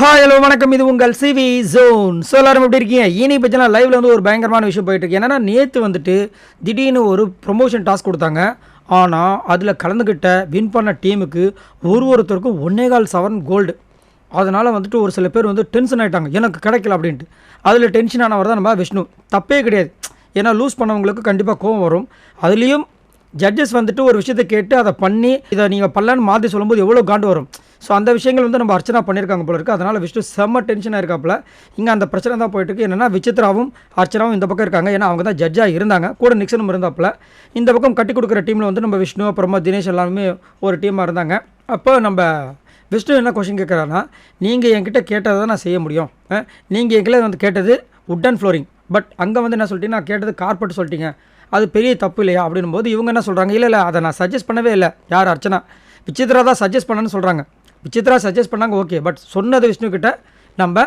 Hi hello வணக்கம். இது உங்கள் சிவி ஜோன் ஸோ எல்லாரும் எப்படி இருக்கீங்க? இனி பட்சம் லைவ்ல வந்து ஒரு பயங்கரமான விஷயம் போயிட்டு இருக்கு. என்னன்னா நேற்று வந்துட்டு திடீர்னு ஒரு ப்ரொமோஷன் டாஸ்க் கொடுத்தாங்க. ஆனால் அதில் கலந்துக்கிட்ட வின் பண்ண டீமுக்கு ஒரு ஒருத்தருக்கும் ஒன்னே கால் சவரன் கோல்டு அதனால் வந்துட்டு ஒரு சில பேர் வந்து டென்ஷன் ஆகிட்டாங்க எனக்கு கிடைக்கல அப்படின்ட்டு. அதில் டென்ஷன் ஆனவர் தான் நம்ம விஷ்ணு. தப்பே கிடையாது. ஏன்னா லூஸ் பண்ணவங்களுக்கு கண்டிப்பாக கோவம் வரும். அதுலேயும் ஜட்ஜஸ் வந்துட்டு ஒரு விஷயத்தை கேட்டு அதை பண்ணி இதை நீங்கள் பல்லன்னு மாற்றி சொல்லும்போது எவ்வளோ காண்டு வரும். ஸோ அந்த விஷயங்கள் வந்து நம்ம அர்ச்சனா பண்ணியிருக்காங்க போல இருக்குது அதனால் விஷ்ணு செம்ம டென்ஷனாக இருக்காப்புல. இங்கே அந்த பிரச்சனை தான் போயிட்டு இருக்கு. என்னென்னா விசித்ராவும் அர்ச்சனாவும் இந்த பக்கம் இருக்காங்க. ஏன்னா அவங்க தான் ஜட்ஜாக இருந்தாங்க. கூட நிக்சனும் இருந்தாப்புல. இந்த பக்கம் கட்டி கொடுக்குற டீமில் வந்து நம்ம விஷ்ணு அப்புறமா தினேஷ் எல்லாருமே ஒரு டீமாக இருந்தாங்க. அப்போ நம்ம விஷ்ணு என்ன கொஷின் கேட்குறாருன்னா நீங்கள் என்கிட்ட கேட்டதை தான் நான் செய்ய முடியும். நீங்கள் என்கிட்ட வந்து கேட்டது உட் அண்ட் ஃப்ளோரிங் பட் அங்கே வந்து என்ன சொல்லிட்டீங்க? நான் கேட்டது கார்பெட் சொல்லிட்டீங்க. அது பெரிய தப்பு இல்லையா? அப்படின்னும் போது இவங்க என்ன சொல்கிறாங்க இல்லை இல்லை. அதை நான் சஜஸ்ட் பண்ணவே இல்லை. யார் அர்ச்சனா? விசித்ரா தான் சஜஸ்ட் பண்ணேன்னு சொல்கிறாங்க விசித்ரா சஜஸ்ட் பண்ணாங்க ஓகே பட் சொன்னது விஷ்ணுக்கிட்ட நம்ம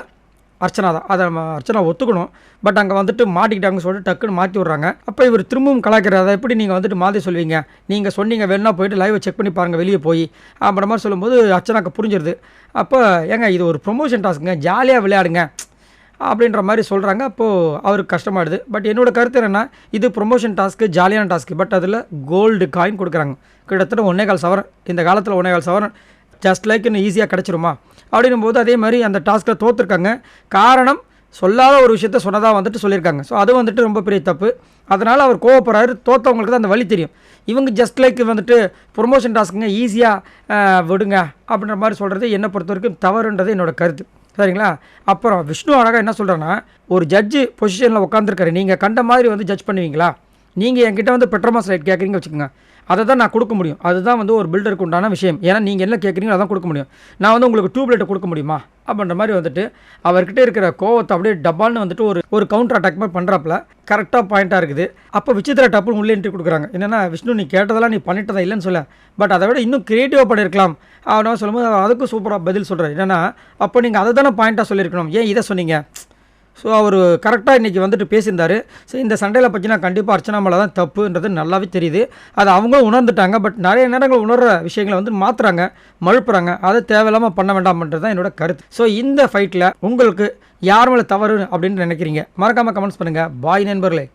அர்ச்சனா தான். அதை நம்ம அர்ச்சனா ஒத்துக்கணும். பட் அங்கே வந்துட்டு மாட்டிக்கிட்டாங்கன்னு சொல்லிட்டு டக்குன்னு மாற்றி விட்றாங்க. அப்போ இவர் திரும்பவும் கலாய்க்கிறார். அதை எப்படி நீங்கள் வந்துட்டு மாற்றி சொல்வீங்க? நீங்கள் சொன்னீங்க வேணா போயிட்டு லைவை செக் பண்ணி பாருங்கள் வெளியே போய். அப்படின்ற மாதிரி சொல்லும்போது அர்ச்சனாக்கு புரிஞ்சிருது. அப்போ ஏங்க இது ஒரு ப்ரொமோஷன் டாஸ்க்குங்க ஜாலியாக விளையாடுங்க அப்படின்ற மாதிரி சொல்கிறாங்க அப்போது அவருக்கு கஷ்டமாயிடுது. பட் என்னோடய கருத்து என்னென்னா இது ப்ரொமோஷன் டாஸ்க்கு ஜாலியான டாஸ்க்கு பட் அதில் கோல்டு காயின் கொடுக்குறாங்க. கிட்டத்தட்ட ஒன்றே கால் சவரன். இந்த காலத்தில் ஒன்றே கால் சவரன். ஜஸ்ட் லைக் இன்னும் ஈஸியாக கிடச்சிருமா? அப்படின்னும் போது அதே மாதிரி அந்த டாஸ்க்கில் தோற்றுருக்காங்க காரணம் சொல்லாத ஒரு விஷயத்த சொன்னதாக வந்துட்டு சொல்லியிருக்காங்க. ஸோ அது வந்துட்டு ரொம்ப பெரிய தப்பு. அதனால் அவர் கோவப்படுறாரு. தோத்தவங்களுக்கு தான் அந்த வழி தெரியும். இவங்க ஜஸ்ட் லைக் வந்துட்டு ப்ரொமோஷன் டாஸ்க்குங்க ஈஸியாக விடுங்க அப்படின்ற மாதிரி சொல்கிறது என்னை பொறுத்த வரைக்கும் தவறுன்றது என்னோட கருத்து. சரிங்களா? அப்புறம் விஷ்ணு அழகாக என்ன சொல்கிறேன்னா ஒரு ஜட்ஜு பொசிஷனில் உட்காந்துருக்காரு நீங்கள் கண்ட மாதிரி வந்து ஜட்ஜ் பண்ணுவீங்களா? நீங்கள் என்கிட்ட வந்து பெட்ரோமாஸ் ரைட் கேட்குறீங்க வச்சுக்கோங்க. அதை தான் நான் கொடுக்க முடியும். அதுதான் வந்து ஒரு பில்டருக்கு உண்டான விஷயம். ஏன்னா நீங்கள் என்ன கேட்குறீங்களோ அதான் கொடுக்க முடியும். நான் வந்து உங்களுக்கு டியூப்லைட்டை கொடுக்க முடியுமா? அப்படின்ற மாதிரி வந்துட்டு அவர்கிட்ட இருக்கிற கோவத்தை அப்படியே டப்பால்னு வந்துட்டு ஒரு ஒரு கவுண்டர் அட்டாக் மாதிரி பண்ணுறாப்புல கரெக்டாக பாயிண்ட்டாக இருக்குது. அப்போ விசித்திர டப்புன்னு உள்ளே என்ட்ரி கொடுக்குறாங்க. என்னென்னா விஷ்ணு நீ கேட்டதெல்லாம் நீ பண்ணிட்டதா இல்லைன்னு சொல்ல. பட் அதை விட இன்னும் க்ரியேட்டிவாக பண்ணியிருக்கலாம். அவனா சொல்லும்போது அதுக்கும் சூப்பராக பதில் சொல்கிறார் என்னென்னா அப்போ நீங்கள் அதை தானே பாயிண்ட்டாக சொல்லியிருக்கணும். ஏன் இதை சொன்னீங்க? ஸோ அவர் கரெக்டாக இன்றைக்கி வந்துட்டு பேசியிருந்தார். ஸோ இந்த சண்டையில் பார்த்தீங்கன்னா கண்டிப்பாக அர்ச்சனா மேலே தான் தப்புன்றது நல்லாவே தெரியுது. அது அவங்களும் உணர்ந்துட்டாங்க. பட் நிறைய நேரங்கள் உணர்கிற விஷயங்களை வந்து மாற்றுறாங்க மழுப்புறாங்க. அதை தேவையில்லாமல் பண்ண வேண்டாம்ன்றது தான் என்னோட கருத்து. ஸோ இந்த ஃபைட்டில் உங்களுக்கு யார் மேலே தவறு அப்படின்னு நினைக்கிறீங்க? மறக்காமல் கமெண்ட்ஸ் பண்ணுங்கள் பாய் நண்பர்களே.